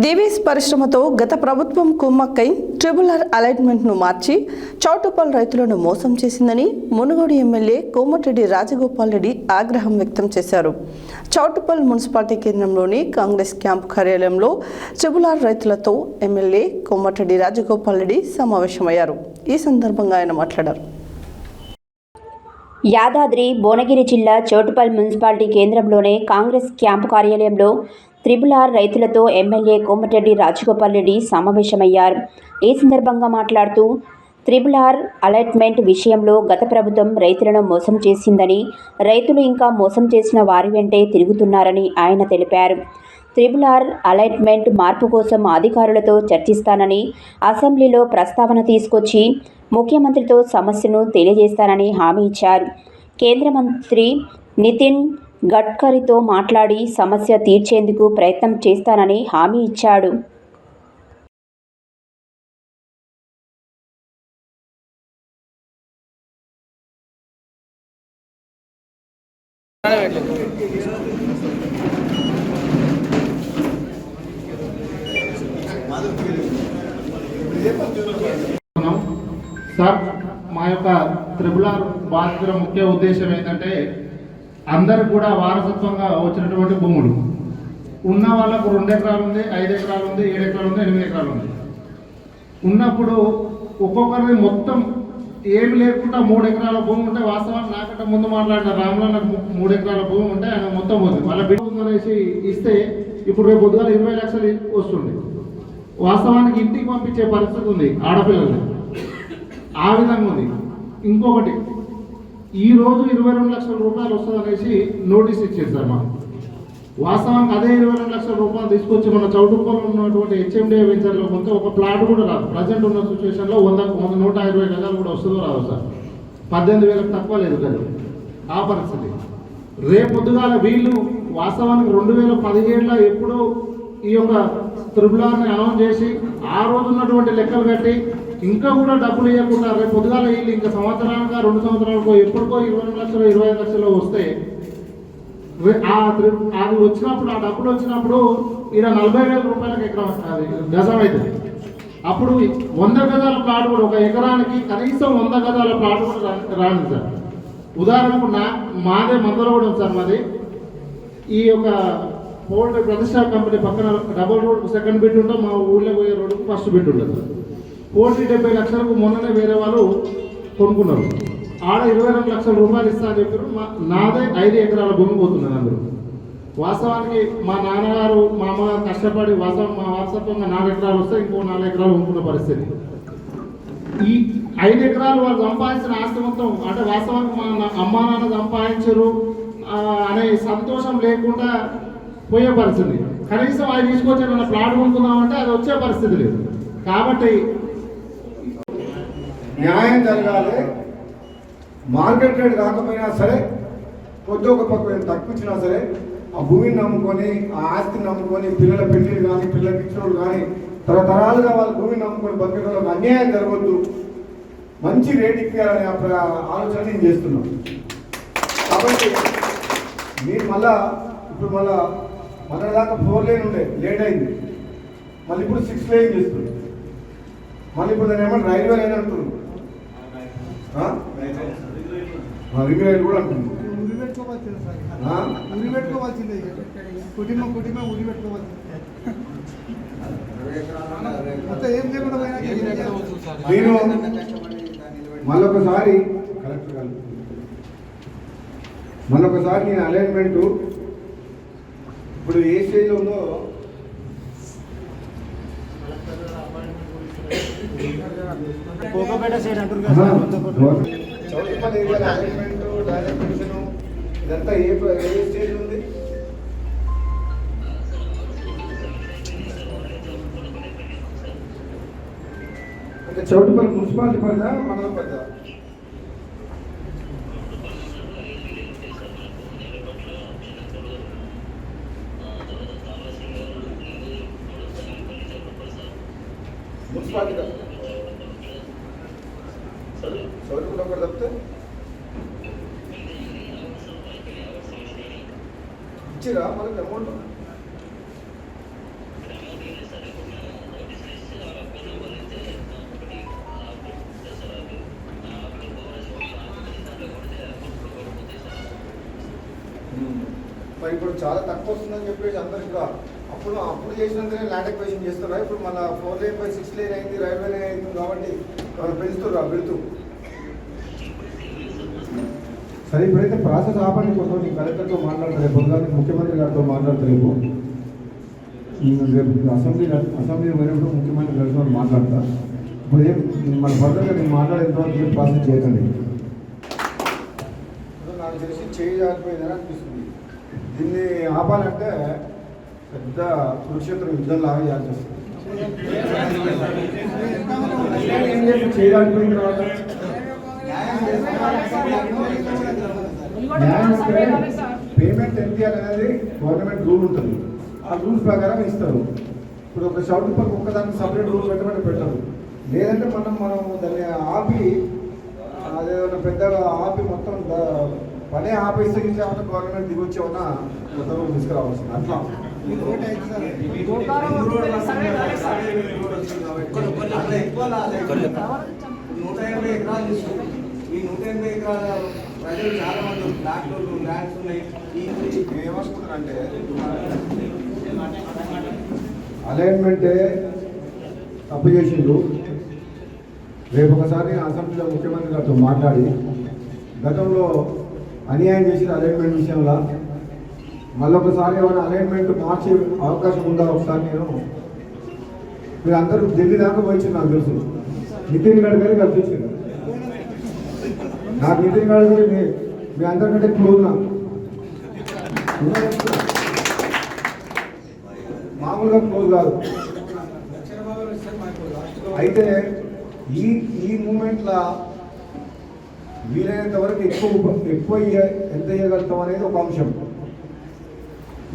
దివీస్ పరిశ్రమతో గత ప్రభుత్వం కుమ్మక్కై ట్రిబుల్ ఆర్ అలైన్మెంట్ను మార్చి చౌటుపల్ రైతులను మోసం చేసిందని మునుగోడు ఎమ్మెల్యే కోమటిరెడ్డి రాజగోపాల్ రెడ్డి ఆగ్రహం వ్యక్తం చేశారు. చౌటుపల్ మున్సిపాలిటీ కేంద్రంలోని కాంగ్రెస్ క్యాంపు కార్యాలయంలో ట్రిబుల్ ఆర్ రైతులతో ఎమ్మెల్యే కోమటిరెడ్డి రాజగోపాల్ రెడ్డి సమావేశమయ్యారు. ఈ సందర్భంగా ఆయన మాట్లాడారు. యాదాద్రి భువనగిరి జిల్లా చోటుపల్ మున్సిపాలిటీ కేంద్రంలోనే కాంగ్రెస్ క్యాంపు కార్యాలయంలో త్రిబుల్ ఆర్ రైతులతో ఎమ్మెల్యే కోమటిరెడ్డి రాజగోపాల్ రెడ్డి సమావేశమయ్యారు. ఈ సందర్భంగా మాట్లాడుతూ త్రిబుల్ ఆర్ అలాట్మెంట్ విషయంలో గత ప్రభుత్వం రైతులను మోసం చేసిందని రైతులు ఇంకా మోసం చేసిన వారి వెంటే తిరుగుతున్నారని ఆయన తెలిపారు. త్రిబుల్ ఆర్ అలాట్మెంట్ మార్పు కోసం అధికారులతో చర్చిస్తానని అసెంబ్లీలో ప్రస్తావన తీసుకొచ్చి ముఖ్యమంత్రితో సమస్యను తెలియజేస్తానని హామీ ఇచ్చారు. కేంద్ర మంత్రి నితిన్ గడ్కరీతో మాట్లాడి సమస్య తీర్చేందుకు ప్రయత్నం చేస్తానని హామీ ఇచ్చాడు. సార్ మా యొక్క త్రిపుల బాధితుల ముఖ్య ఉద్దేశం ఏంటంటే అందరు కూడా వారసత్వంగా వచ్చినటువంటి భూములు. ఉన్న వాళ్ళకు రెండు ఎకరాలు ఉంది ఐదు ఎకరాలు ఉంది ఏడు ఎకరాలు ఉంది ఎనిమిది ఎకరాలు ఉంది. ఉన్నప్పుడు ఒక్కొక్కరిది మొత్తం ఏమి లేకుండా మూడు ఎకరాల భూమి ఉంటే వాస్తవానికి నాకంటే ముందు మాట్లాడిన రాములో నాకు మూడు ఎకరాల భూమి ఉంటే ఆయన మొత్తం పోతుంది. వాళ్ళ బిడ్డ అనేసి ఇస్తే ఇప్పుడు రేపు పొద్దుగాల ఇరవై లక్షలు వస్తుంది వాస్తవానికి ఇంటికి పంపించే పరిస్థితి ఉంది ఆడపిల్లలు ఆ విధంగా ఉంది. ఇంకొకటి ఈ రోజు ఇరవై రెండు లక్షల రూపాయలు వస్తుంది అనేసి నోటీస్ ఇచ్చేసారు సార్ మాకు. వాస్తవానికి అదే ఇరవై రెండు లక్షల రూపాయలు తీసుకొచ్చి మన చౌటుకోలో ఉన్నటువంటి హెచ్ఎండిఏ వెంచర్లో కొంత ఒక ప్లాట్ కూడా రాదు. ప్రజెంట్ ఉన్న సిచ్యువేషన్లో వంద వంద నూట ఇరవై గజాలు కూడా వస్తుందో రాదు సార్. పద్దెనిమిది వేలకు తక్కువ లేదు కదా ఆ పరిస్థితి. రేపొద్దుగాల వీళ్ళు వాస్తవానికి రెండు వేల పదిహేడులో ఎప్పుడు ఈ యొక్క త్రిబులాన్ని అనౌన్స్ చేసి ఆ రోజు ఉన్నటువంటి లెక్కలు కట్టి ఇంకా కూడా డబ్బులు ఇవ్వకుండా రేపు పొద్దుగాల వీళ్ళు ఇంకా సంవత్సరాలుగా రెండు సంవత్సరాలకో ఎప్పటికో ఇరవై రెండు లక్షలు ఇరవై ఐదు లక్షలు వస్తే ఆ అది వచ్చినప్పుడు ఆ డబ్బులు వచ్చినప్పుడు ఈడ నలభై వేల రూపాయలకు ఎకరం అది గజం అవుతుంది. అప్పుడు వంద గజాల ప్లాట్ కూడా ఒక ఎకరానికి కనీసం వంద గజాల ప్లాట్ కూడా రా- రాను సార్. ఉదాహరణకు నా మాదే మందలగూడెం సార్ మాది. ఈ యొక్క పోల్ట్ ప్రతిష్టా కంపెనీ పక్కన డబుల్ రోడ్ సెకండ్ బిట్ ఉంటాం మా ఊళ్ళో పోయే రోడ్డుకు ఫస్ట్ బిట్ ఉంటుంది సార్ కోటి డెబ్బై లక్షలకు మొన్ననే వేరే వాళ్ళు కొనుక్కున్నారు. ఆడ ఇరవై రెండు లక్షల రూపాయలు ఇస్తా అని చెప్పారు మా నాదే ఐదు ఎకరాల భూమి పోతున్నారు అందరూ. వాస్తవానికి మా నాన్నగారు మా అమ్మ కష్టపడి వాస్తవం మా వాస్తవంగా నాలుగు ఎకరాలు వస్తే ఇంకో నాలుగు ఎకరాలు కొనుక్కున్న పరిస్థితి. ఈ ఐదు ఎకరాలు వాళ్ళు సంపాదించిన ఆస్తి మొత్తం అంటే వాస్తవానికి మా నా- నాన్న సంపాదించరు అనే సంతోషం లేకుండా పోయే పరిస్థితి. కనీసం అవి తీసుకొచ్చి ప్లాట్ కొనుక్కుందామంటే అది వచ్చే పరిస్థితి లేదు. కాబట్టి న్యాయం జరగాలి. మార్కెట్ రేట్ కాకపోయినా సరే కొద్ది ఒక పక్క తక్కువ ఇచ్చినా సరే ఆ భూమిని నమ్ముకొని ఆ ఆస్తిని నమ్ముకొని పిల్లల పెళ్ళిళ్ళు కానీ పిల్లల ఇచ్చినోళ్ళు కానీ తరతరాలుగా వాళ్ళ భూమిని నమ్ముకొని బతికేటోళ్ళకి అన్యాయం జరగద్దు. మంచి రేట్ ఇప్పించాలనే ఆ ఆలోచన నేను చేస్తున్నాను. కాబట్టి మీరు మళ్ళా ఇప్పుడు మళ్ళా మన దాకా ఫోర్ లైన్ ఉండే లేట్ అయింది. మళ్ళీ ఇప్పుడు సిక్స్ లైన్ చేస్తుంది మళ్ళీ ఇప్పుడు దాని ఏమన్నా రైల్వే లైన్ అంటున్నారు. రింగ్ లైట్ కూడా అంటుంది ఉరి పెట్టుకోవాల్సింది సార్ ఉరి పెట్టుకోవాల్సిందే కుటుంబం కుటుంబం ఉరి పెట్టుకోవాల్సింది మొత్తం ఏం లేకుండా నేను మళ్ళొకసారి కలెక్టర్ గారు మళ్ళొకసారి నేను అలైన్మెంట్ ఇప్పుడు ఏ స్టేజ్లో ఉందో చౌటుపల్లి ఏరియాలో అలైన్మెంట్ డైరెక్షన్ ఇదంతా ఏ ఏ స్టేజ్ ఉంది? అంటే చౌటుపల్లి మున్సిపాలిటీ పరిధా మండలం పరిధా మున్సిపాలిటీ కదా ఎవరు కూడా తప్పితే? ఇచ్చిరా మనకి అమౌంట్? Hmm. మరి ఇప్పుడు చాలా తక్కువ వస్తుందని చెప్పేసి అందరు ఇంకా అప్పుడు అప్పుడు చేసినంతనే ల్యాండ్ ఎక్వేషన్ చేస్తున్నారు? ఇప్పుడు మన four lane by six lane అయింది రైల్వే లేన్ అయింది కాబట్టి పెంచుతున్నారు పెడుతూ సరే ఇప్పుడైతే ప్రాసెస్ ఆపండి కొంచెం నీ కలెక్టర్తో మాట్లాడతారు రేపు ముఖ్యమంత్రి గారితో మాట్లాడతారు రేపు. నేను రేపు అసెంబ్లీ అసెంబ్లీ పోయినప్పుడు ముఖ్యమంత్రి కలిసి మాట్లాడతా ఇప్పుడు ఏం మన ఫర్దర్గా నేను మాట్లాడేంత వరకు ఏం ప్రాసెస్ చేయకండి. నాకు తెలిసి చేయలేకపోయిందని అనిపిస్తుంది. దీన్ని ఆపాలంటే పెద్ద కురుక్షేత్ర యుద్ధం లాగా చేయాల్సి వస్తుంది. చేయలేకపోయిన తర్వాత పేమెంట్ ఎంత అనేది గవర్నమెంట్ రూల్ ఉంటుంది. ఆ రూల్స్ ప్రకారం ఇస్తారు. ఇప్పుడు ఒక షౌట్ పక్క ఒక్కదానికి సపరేట్ రూల్ పెట్టమని పెట్టరు. లేదంటే మనం మనం దాన్ని ఆపి అదేదైనా పెద్దగా ఆపి మొత్తం పనే ఆపేస్తే ఏమన్నా గవర్నమెంట్ దిగొచ్చేమన్నా కొత్త రూల్ తీసుకురావాల్సింది. అట్లా. నూట ఎనభై ఎకరాలు తీసుకుంటాం. ఈ నూట ఎనభై ఎకరాల ప్రజలు చాలా మంది ఫ్లాట్లు ల్యాండ్స్ ఉన్నాయి. ఏమనుకుంటారంటే అలైన్మెంటే తప్పు చేసిండు రేపు ఒకసారి అసెంబ్లీలో ముఖ్యమంత్రి గారితో మాట్లాడి గతంలో అన్యాయం చేసిన అలైన్మెంట్ విషయంలో మళ్ళొకసారి ఏమైనా అలైన్మెంట్ మార్చే అవకాశం ఉందా ఒకసారి నేను? మీరు అందరూ ఢిల్లీ దాకా పోయించింది నాకు తెలుసు. నితిన్ గడ్కరీ కల్పించింది నా నితిన్ గడ్కరీ మీ మీ అందరికంటే క్లోజ్ నాకు మామూలుగా క్లోజ్ కాదు. అయితే ఈ ఈ మూమెంట్లో వీలైనంత వరకు ఎక్కువ ఎక్కువ ఎంత చేయగలుగుతాం అనేది ఒక అంశం.